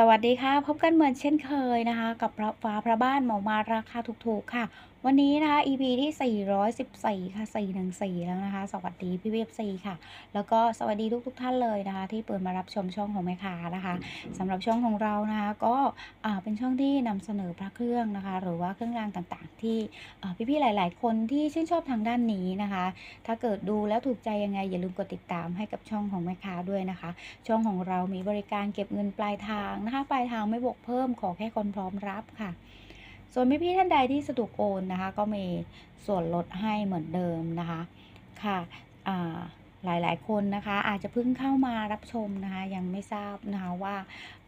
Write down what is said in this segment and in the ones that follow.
สวัสดีค่ะ พบกันเหมือนเช่นเคยนะคะ กับพระฟ้าพระบ้านหมอมาราคาถูกๆค่ะวันนี้นะคะ EP ที่ 414 ค่ะ 414 แล้วนะคะ สวัสดีพี่เวฟซีค่ะ แล้วก็สวัสดีทุกๆท่านเลยนะคะ ที่เปิดมารับชมช่องของแม่ค้านะคะสำหรับช่องของเรานะคะก็เป็นช่องที่นำเสนอพระเครื่องนะคะ หรือว่าเครื่องรางต่างๆ ที่พี่ๆหลาย ๆ คนที่ชื่นชอบทางด้านนี้นะคะ ถ้าเกิดดูแล้วถูกใจยังไงอย่าลืมกดติดตามให้กับช่องของแม่ค้าด้วยนะคะ ช่องของเรามีบริการเก็บเงินปลายทางนะคะ ปลายทางไม่บวกเพิ่มขอแค่คนพร้อมรับค่ะ ส่วนพี่พี่ๆท่านใดที่สะดวกโอนนะคะ ก็มีส่วนลดให้เหมือนเดิมนะคะค่ะอ่าหลายๆ คนนะคะ อาจจะเพิ่งเข้ามารับชมนะคะ ยังไม่ทราบนะคะว่า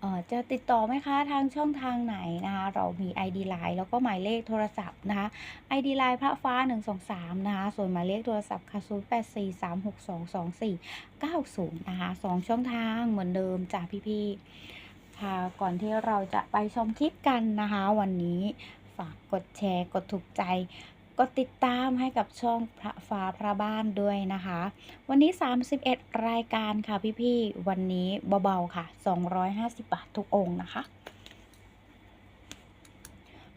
เออจะติดต่อไหมคะทางช่องทางไหนนะคะ เรามี ID Line แล้วก็หมายเลขโทรศัพท์นะคะ ID Line พระฟ้า 123 นะคะ ส่วนหมายเลขโทรศัพท์ค่ะ 0843622490 นะคะสองช่องทางเหมือนเดิมจ้ะพี่ๆ ค่ะ ก่อนที่เราจะไปชมคลิปกันนะคะ วันนี้ฝากกดแชร์กดถูกใจ กดติดตามให้กับช่องพระฟ้าพระบ้านด้วยนะคะ วันนี้ 31 รายการค่ะพี่ๆวันนี้เบาๆค่ะ 250 บาททุกองค์นะคะ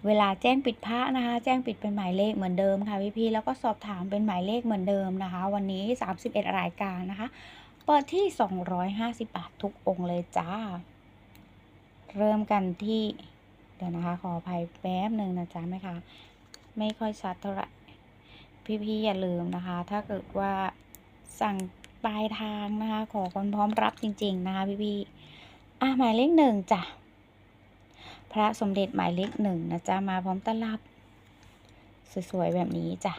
เวลาแจ้งปิดพระนะคะ แจ้งปิดเป็นหมายเลขเหมือนเดิมค่ะพี่ๆแล้วก็สอบถามเป็นหมายเลขเหมือนเดิมนะคะ วันนี้ 31 รายการนะคะ เปิดที่ 250 บาททุกองค์เลยจ้า เริ่มกันที่ เดี๋ยวนะคะ ขออภัยแป๊บหนึ่งนะจ๊ะแม่คะไม่ค่อยชัดเท่าไหร่พี่ๆอย่าลืมนะคะ ถ้าเกิดว่าสั่งปลายทางนะคะ ขอคนพร้อมรับจริง ๆ นะคะพี่ๆอะหมายเลขหนึ่งจ้ะพระสมเด็จหมายเลขหนึ่งนะจ๊ะมาพร้อมตลับ สวยๆแบบนี้จ้ะ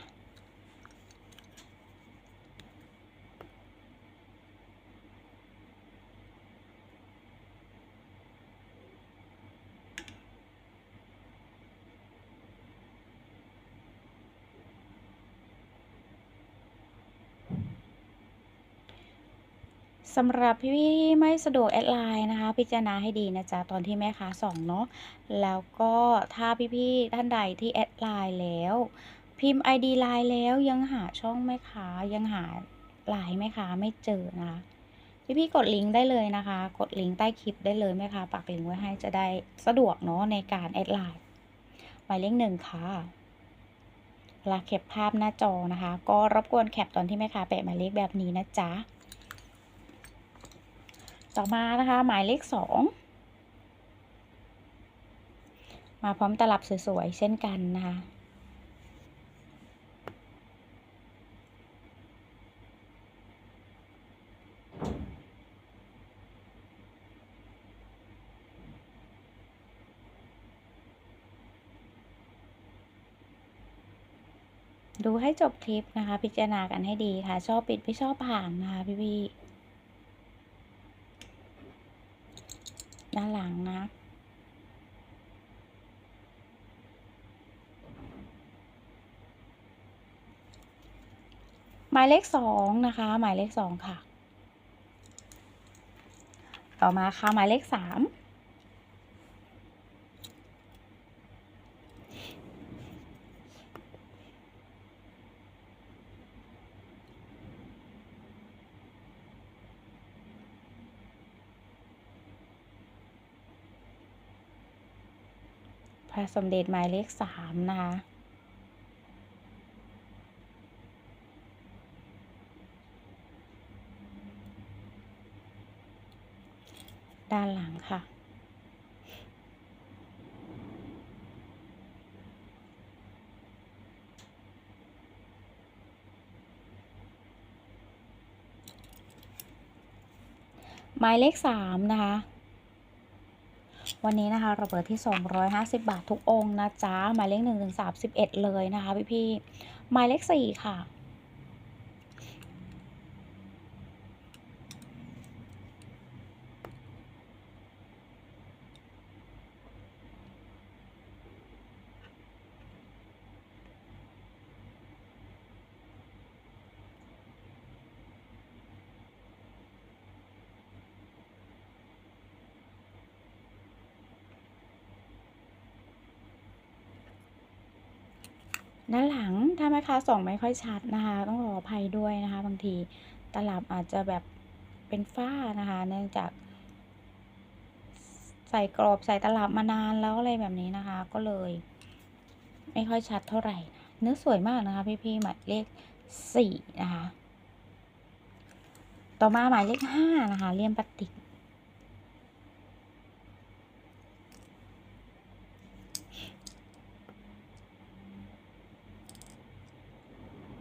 สำหรับพี่พี่ที่ไม่สะดวกแอดไลน์นะคะ พิจารณาให้ดีนะจ๊ะตอนที่แม่ค้าส่องเนาะแล้วก็ถ้าพี่พี่ๆท่านใดที่แอดไลน์แล้ว พิมพ์ ID ไลน์แล้วยังหาช่องแม่ค้ายังหาไลน์แม่ค้าไม่เจอนะคะพี่พี่ๆกดลิงก์ได้เลยนะคะ กดลิงก์ใต้คลิปได้เลยแม่ค้าปักลิงก์ไว้ให้จะได้สะดวกเนาะในการแอดไลน์หมายเลขหนึ่งค่ะเวลาแคปภาพหน้าจอนะคะ ก็รบกวนแคปตอนที่แม่ค้าแปะหมายเลขแบบนี้นะจ๊ะ ต่อมานะคะหมายเลขสองมาพร้อมตลับสวยๆเช่นกันนะคะดูให้จบคลิปนะคะ พิจารณากันให้ดีค่ะ ชอบปิดไม่ชอบผ่านนะคะพี่ๆ ด้านหลังนะ หมายเลขสองนะคะ หมายเลขสองค่ะ ต่อมาค่ะหมายเลขสาม สมเด็จหมายเลขสามนะคะด้านหลังค่ะ หมายเลขสามนะคะ วันนี้นะคะเราเปิดที่ 250 บาททุกองค์นะจ๊ะหมายเลข1ถึง31 เลยนะคะพี่พี่หมายเลข 4 ค่ะ ด้านหลังถ้าแม่ค้าส่องไม่ค่อยชัดนะคะ ต้องขออภัยด้วยนะคะ บางทีตลับอาจจะแบบเป็นฝ้านะคะ เนื่องจาก ใส่กรอบใส่ตลับมานานแล้วอะไรแบบนี้นะคะ ก็เลย ไม่ค่อยชัดเท่าไหร่ เนื้อสวยมากนะคะ พี่ๆหมายเลขสี่นะคะ ต่อมาหมายเลขห้านะคะเลี่ยมปฏิก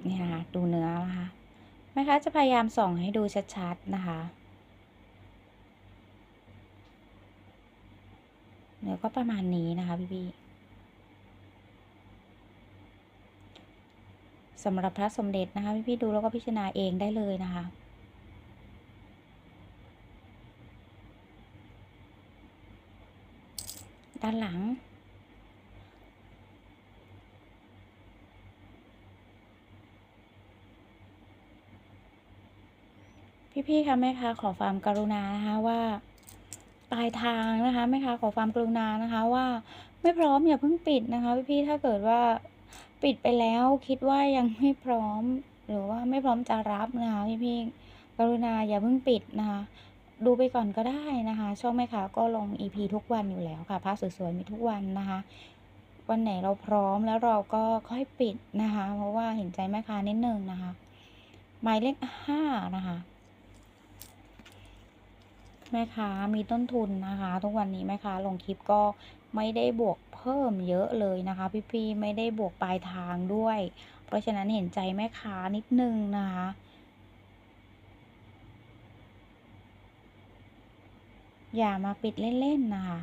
นี่นะคะดูเนื้อนะคะแม่ค้าจะพยายามส่องให้ดูชัดๆนะคะเนื้อก็ประมาณนี้นะคะพี่ๆสำหรับพระสมเด็จนะคะพี่ๆดูแล้วก็พิจารณาเองได้เลยนะคะด้านหลัง พี่ๆคะแม่ค้าขอความกรุณานะคะว่าปลายทางนะคะแม่ค้าขอความกรุณานะคะว่าไม่พร้อมอย่าเพิ่งปิดนะคะ พี่ๆถ้าเกิดว่าปิดไปแล้วคิดว่ายังไม่พร้อม หรือว่าไม่พร้อมจะรับนะคะพี่ๆกรุณาอย่าเพิ่งปิดนะคะดูไปก่อนก็ได้นะคะ ช่องแม่ค้าก็ลง EP ทุกวันอยู่แล้วค่ะภาพสวยๆมีทุกวันนะคะ วันไหนเราพร้อมแล้วเราก็ค่อยปิดนะคะ เพราะว่าเห็นใจแม่ค้านิดนึงนะคะ หมายเลขห้านะคะ แม่ค้ามีต้นทุนนะคะ ทุกวันนี้แม่ค้าลงคลิปก็ไม่ได้บวกเพิ่มเยอะเลยนะคะ พี่ๆไม่ได้บวกปลายทางด้วย เพราะฉะนั้นเห็นใจแม่ค้านิดนึงนะคะอย่ามาปิดเล่นๆนะคะ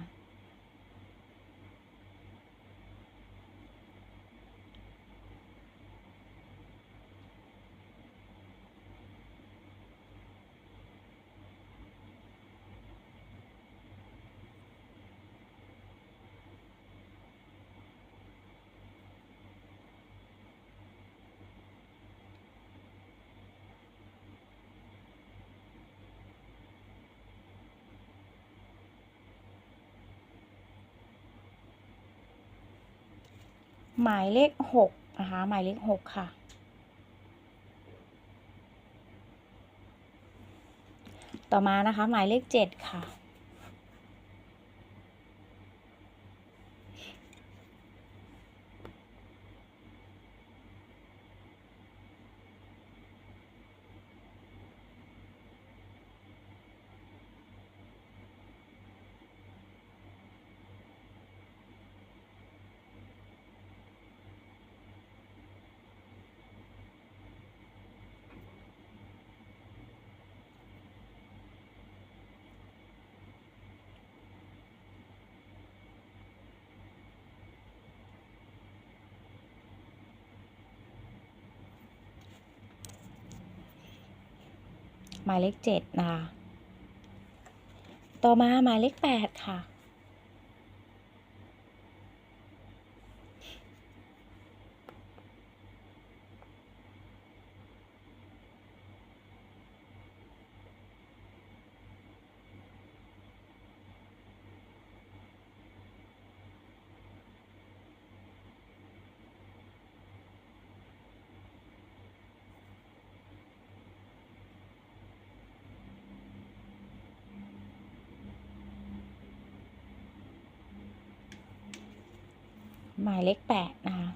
หมายเลขหกนะคะ หมายเลขหกค่ะ ต่อมานะคะ หมายเลขเจ็ดค่ะ หมายเลขเจ็ดนะคะ ต่อมาหมายเลขแปดค่ะายเลขแปดนะคะ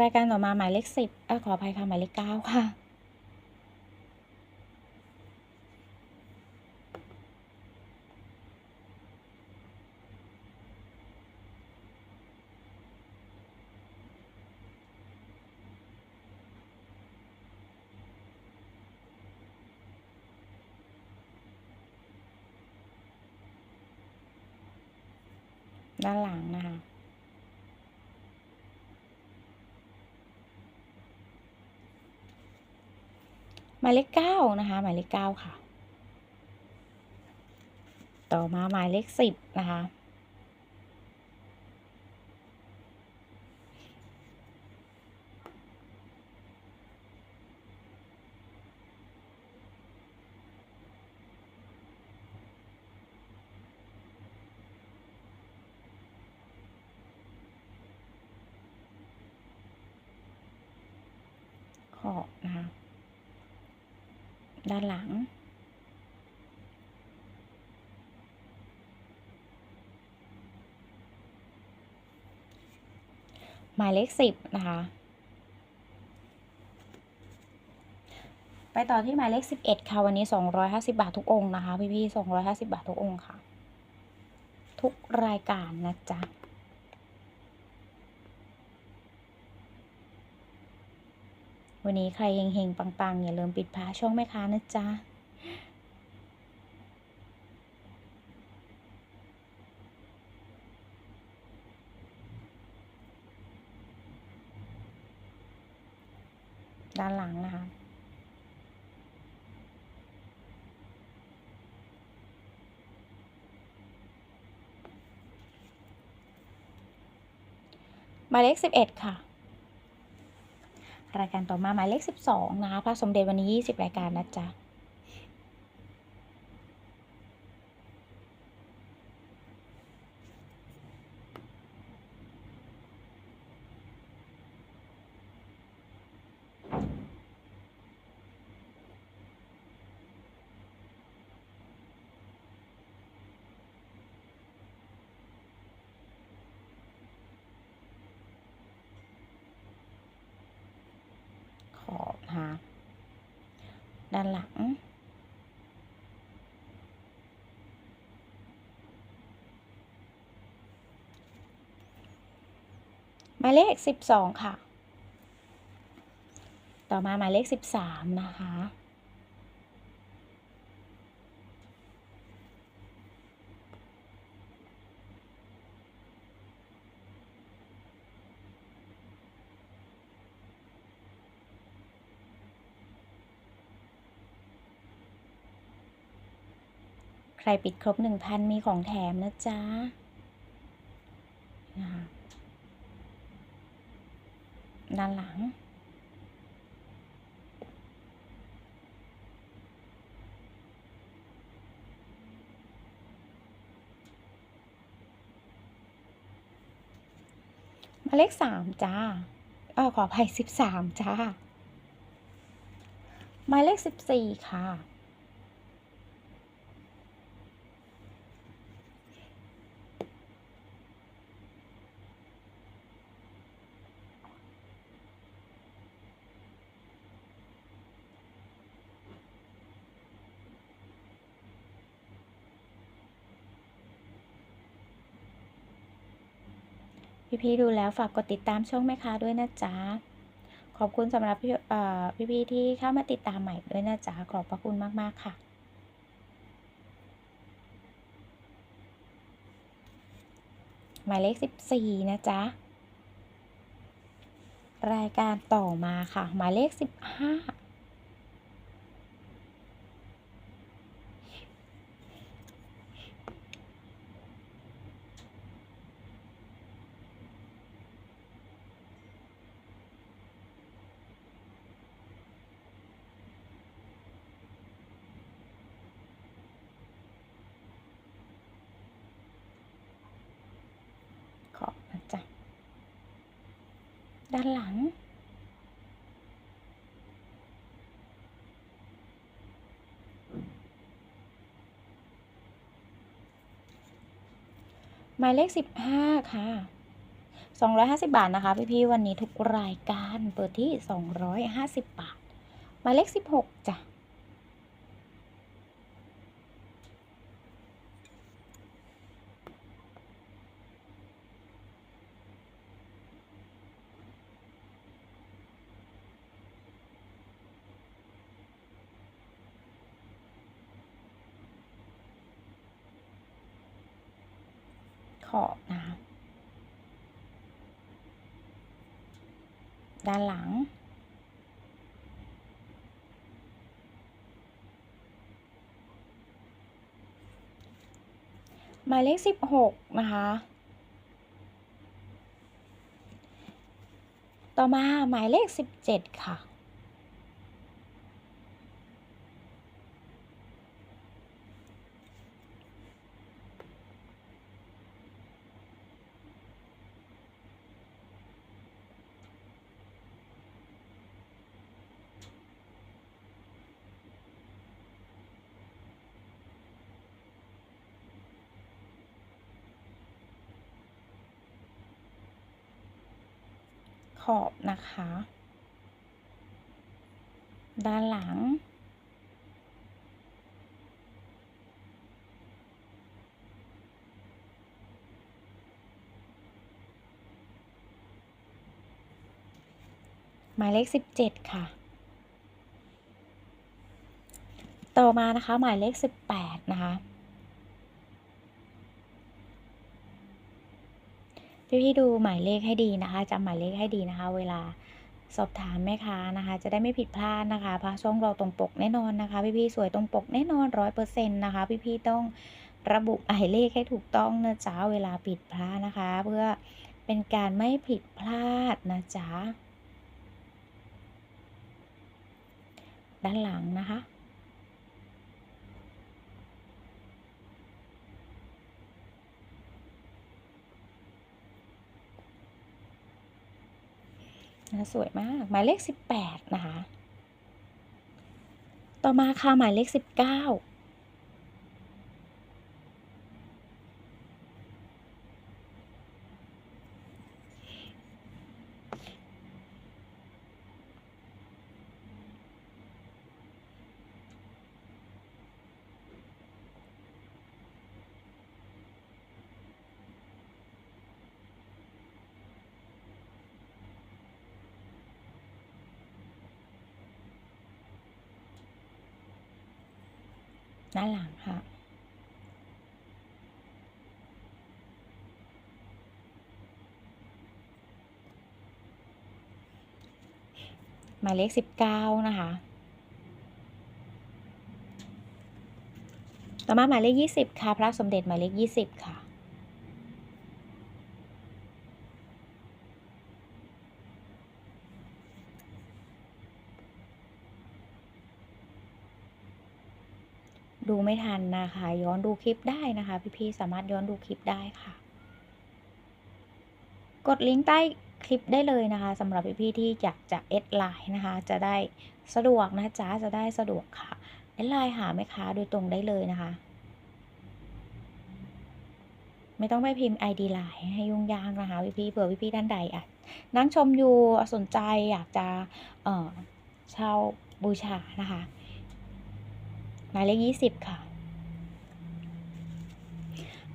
รายการต่อมาหมายเลขสิบอขออภัยค่ะหมายเลขเก้าค่ะ ด้านหลังนะคะ หมายเลขเก้านะคะ หมายเลขเก้าค่ะ ต่อมาหมายเลขสิบนะคะ ขอนะคะ ด้านหลัง หมายเลขสิบนะคะ ไปต่อที่หมายเลขสิบเอ็ดค่ะ วันนี้สองร้อยห้าสิบาททุกองค์นะคะ พี่ๆสองร้อยห้าสิบาททุกองค์ค่ะ ทุกรายการนะจ๊ะ วันนี้ใครเฮงๆ ปังๆ อย่าลืมปิดพาช่องแม่ค้านะจ๊ะด้านหลังนะคะ หมายเลขสิบเอ็ดค่ะ รายการต่อมาหมายเลขสิบสองนะคะพระสมเด็จวันนี้ยี่สิบรายการนะจ๊ะ ขอบนะคะ ด้านหลัง หมายเลขสิบสองค่ะ ต่อมาหมายเลขสิบสามนะคะ ใครปิดครบหนึ่งพันมีของแถมนะจ๊ะนะคะด้านหลังหมายเลขสามจ้าเออขออภัยสิบสามจ้าหมายเลขสิบสี่ค่ะ พี่ๆดูแล้วฝากกดติดตามช่องแม่ค้าด้วยนะจ๊ะ ขอบคุณสำหรับพี่พี่ๆที่เข้ามาติดตามใหม่ด้วยนะจ๊ะ ขอบพระคุณมากๆค่ะหมายเลขสิบสี่นะจ๊ะ รายการต่อมาค่ะ หมายเลขสิบห้า ด้านหลัง หมายเลขสิบห้าค่ะสองร้อยห้าสิบาทนะคะ พี่ๆวันนี้ทุกรายการเปิดที่สองร้อยห้าสิบบาท หมายเลขสิบหกจ้ะ ขอบนะคะ ด้านหลัง หมายเลขสิบหกนะคะ ต่อมาหมายเลขสิบเจ็ดค่ะ ด้านหลัง หมายเลขสิบเจ็ดค่ะ ต่อมานะคะ หมายเลขสิบแปดนะคะ พี่ๆดูหมายเลขให้ดีนะคะจำหมายเลขให้ดีนะคะ เวลาสอบถามแม่ค้านะคะ จะได้ไม่ผิดพลาดนะคะเพราะช่องเราตรงปกแน่นอนนะคะ พี่ๆสวยตรงปกแน่นอนร้อยเปอร์เซ็นต์นะคะ พี่ๆต้องระบุหมายเลขให้ถูกต้องนะจ๊ะเวลาผิดพลาดนะคะ เพื่อเป็นการไม่ผิดพลาดนะจ๊ะด้านหลังนะคะ นะสวยมาก หมายเลข 18 นะคะ ต่อมาค่ะหมายเลข 19 ด้านหลังค่ะ หมายเลขสิบเก้านะคะ ต่อมาหมายเลขยี่สิบค่ะ พระสมเด็จหมายเลขยี่สิบค่ะ ดูไม่ทันนะคะ ย้อนดูคลิปได้นะคะ พี่ๆสามารถย้อนดูคลิปได้ค่ะ กดลิงก์ใต้คลิปได้เลยนะคะสำหรับพี่ๆที่อยากจะเอดไลน์นะคะ จะได้สะดวกนะจ๊ะจะได้สะดวกค่ะเอดไลน์หาแม่ค้าโดยตรงได้เลยนะคะ ไม่ต้องไปพิมพ์ ID ไลน์ให้ยุ่งยากนะคะพี่ๆเผื่อพี่ๆท่านใดอะนั่งชมอยู่สนใจอยากจะเอ่อเช่าบูชานะคะ หมายเลขยี่สิบค่ะ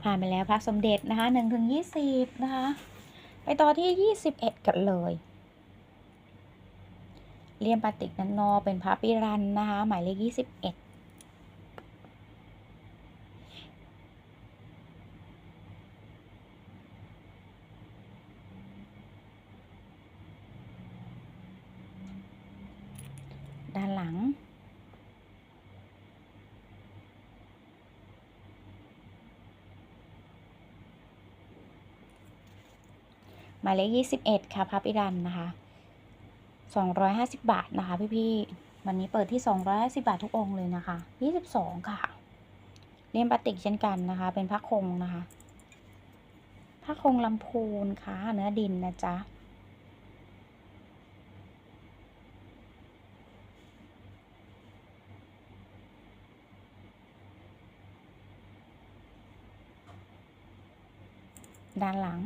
ผ่านไปแล้วพระสมเด็จนะคะหนึ่งถึงยี่สิบนะคะ ไปต่อที่ยี่สิบเอ็ดกันเลยเลี่ยมปาติกนันนอเป็นพระปิรันนะคะหมายเลขยี่สิบเอ็ดานหลัง หมายเลขยี่สิบเอ็ดค่ะพระปิรันนะคะสองร้อยห้าสิบบาทนะคะ พี่ๆวันนี้เปิดที่สองร้อยห้าสิบาททุกองค์เลยนะคะยี่สิบสองค่ะ เลี่ยมปาติกเช่นกันนะคะ เป็นพระคงนะคะพระคงลำพูนค่ะเนื้อดินนะจ๊ะด้านหลัง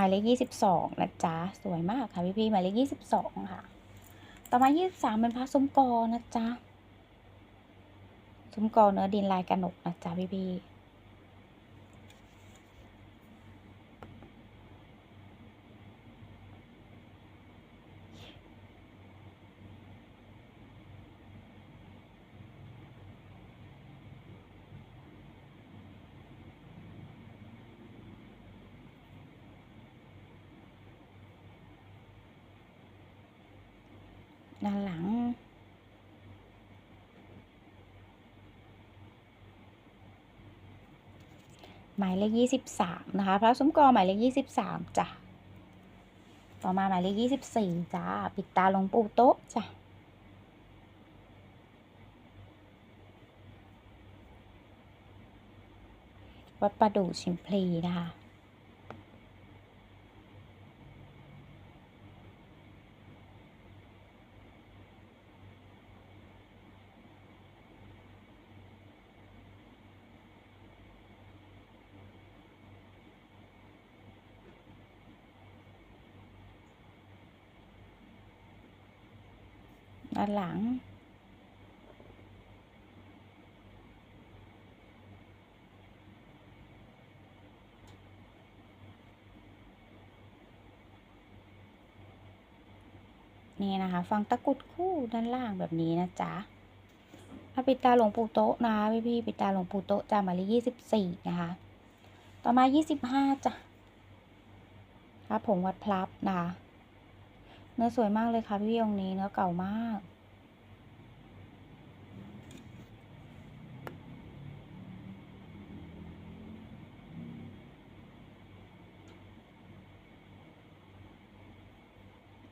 มายเลขยี่สิบสองนะจ๊ะสวยมากค่ะพี่พี่หมายเลขยี่สิบสองค่ะ ต่อมายี่สิบสามเป็นพระซุ้มกอนะจ๊ะซุ้มกอเนื้อดินลายกระหนกนะจ๊ะพี่พี่ ด้านหลัง หมายเลขยี่สิบสามนะคะพระสมกอหมายเลขยี่สิบสามจ้ะต่อมาหมายเลขยี่สิบสี่จ้าปิดตาลงปูโต๊ะจ้ะวัดประดู่ชิมพลีนะคะ ด้านหลัง นี่นะคะฟังตะกุดคู่ด้านล่างแบบนี้นะจ๊ะถ้าปิดตาหลวงปู่โต๊ะนะพี่พี่ๆปิดตาหลวงปู่โต๊ะจามาเลยี่สิบสี่นะคะ ต่อมายี่สิบห้าจ้ะครับผมวัดพลับนะคะ นื้อสวยมากเลยค่ะพี่องค์นี้เนื้อเก่ามาก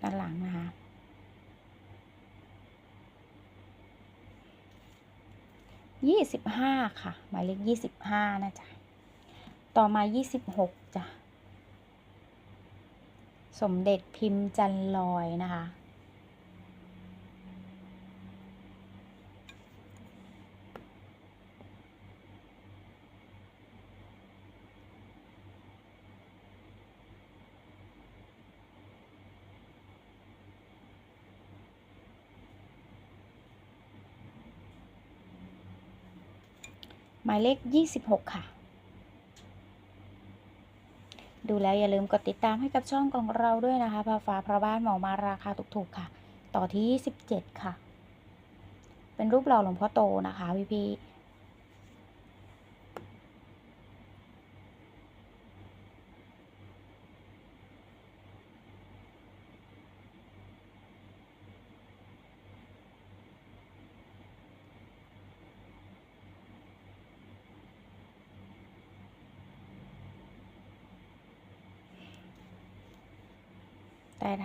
ด้านหลังนะคะยี่สิบห้าค่ะ หมายเลขยี่สิบห้านะจ๊ะ ต่อมายี่สิบหกจ้ะ สมเด็จพิมพ์จันลอยนะคะ หมายเลขยี่สิบหกค่ะ ดูแล้วอย่าลืมกดติดตามให้กับช่องของเราด้วยนะคะพาฟ้าพระบ้านหมอมาราคาถูกๆค่ะ ต่อที่ 17 ค่ะ เป็นรูปหล่อหลวงพ่อโตนะคะพี่พี่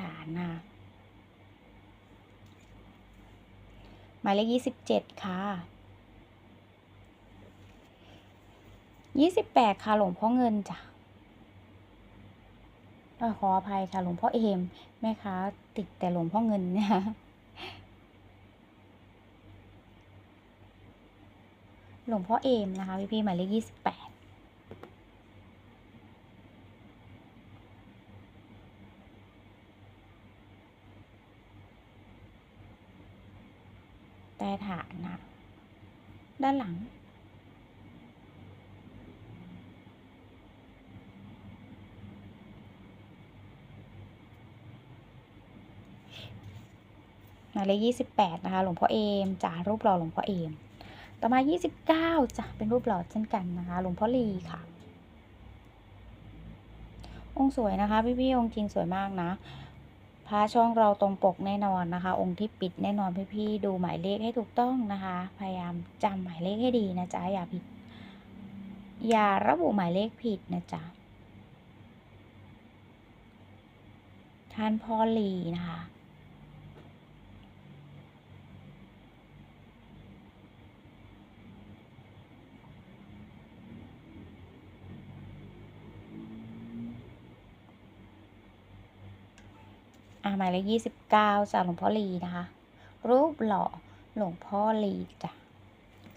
ฐานนะคะหมายเลขยี่สิบเจ็ดค่ะยี่สิบแปดค่ะหลวงพ่อเงินจ้ะต้อขออภัยค่ะหลวงพ่อเอมแม่ค้าติดแต่หลวงพ่อเงินเนี่ยหลวงพ่อเอมนะคะพี่พี่ๆหมายเลขยี่สิบแปด ใต้ฐานนะด้านหลัง หมายเลขยี่สิบแปดนะคะ หลวงพ่อเอมจ่ารูปหล่อหลวงพ่อเอม ต่อมายี่สิบเก้าจ้ะเป็นรูปหล่อเช่นกันนะคะ หลวงพ่อลีค่ะ องค์สวยนะคะ พี่ๆองค์จริงสวยมากนะ พระช่องเราตรงปกแน่นอนนะคะ องค์ที่ปิดแน่นอนพี่ๆดูหมายเลขให้ถูกต้องนะคะ พยายามจำหมายเลขให้ดีนะจ๊ะอย่าผิด อย่าระบุหมายเลขผิดนะจ๊ะท่านพ่อลีนะคะ อ่าหมายเลขยี่สิบเก้าจากหลวงพ่อลีนะคะ รูปหล่อหลวงพ่อลีจ้ะ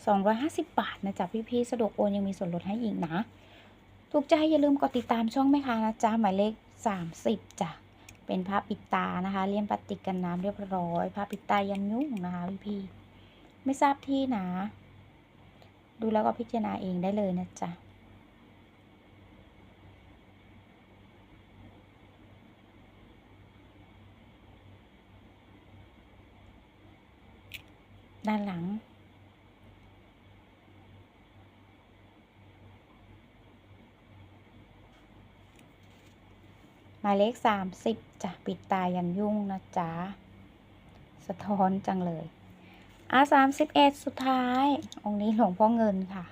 สองร้อยห้าสิบบาทนะจ๊ะพี่ๆสะดวกโอนยังมีส่วนลดให้อีกนะ ถูกใจอย่าลืมกดติดตามช่องแม่ค้านะจ๊ะหมายเลขสามสิบจ้ะเป็นผ้าปิดตานะคะเลี่ยมพลาสติกกันน้ำเรียบร้อยผ้าปิดตายันยุ่งนะคะพี่ๆไม่ทราบที่นะ ดูแล้วก็พิจารณาเองได้เลยนะจ๊ะ ด้านหลัง หมายเลขสามสิบจะปิดตายันยุ่งนะจ๊ะ สะท้อนจังเลยอะสามสิบเอ็ดสุดท้าย องค์นี้หลวงพ่อเงินค่ะ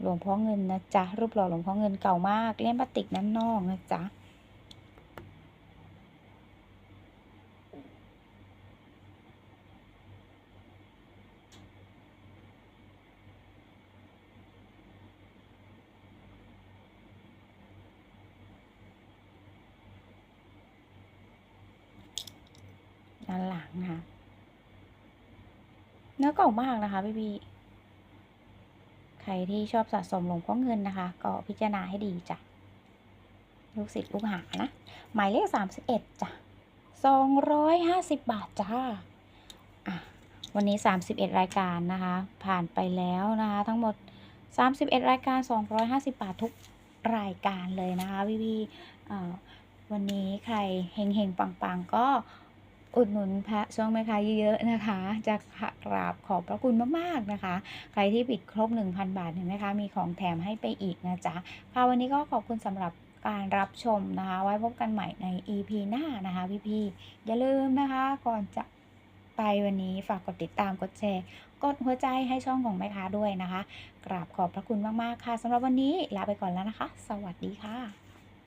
หลวงพ่อเงินนะจ๊ะ รูปหล่อหลวงพ่อเงินเก่ามาก เล่มพลาสติกน้ำนอกนะจ๊ะ ด้านหลังนะคะ เนื้อเก่ามากนะคะพี่พี่ใครที่ชอบสะสมหลวงพ่อเงินนะคะ ก็พิจารณาให้ดีจ้ะ ลูกศิษย์ลูกหานะ หมายเลขสามสิบเอ็ดจ้ะสองร้อยห้าสิบบาทจ้าวันนี้ 31 รายการนะคะ ผ่านไปแล้วนะคะ ทั้งหมด 31 รายการ 250 บาททุกรายการเลยนะคะพี่ๆเอ่วันนี้ใครเฮงๆปังๆก็ อุดหนุนพระช่องแม่ค้าเยอะๆนะคะ จะกราบขอบพระคุณมากๆนะคะ ใครที่ปิดครบ 1,000 บาทเห็นไหมคะ มีของแถมให้ไปอีกนะจ๊ะค่ะวันนี้ก็ขอบคุณสำหรับการรับชมนะคะ ไว้พบกันใหม่ใน EP หน้านะคะพี่ๆอย่าลืมนะคะก่อนจะไปวันนี้ฝากกดติดตามกดแชร์ กดหัวใจให้ช่องของแม่ค้าด้วยนะคะ กราบขอบพระคุณมากๆค่ะสำหรับวันนี้ลาไปก่อนแล้วนะคะ สวัสดีค่ะ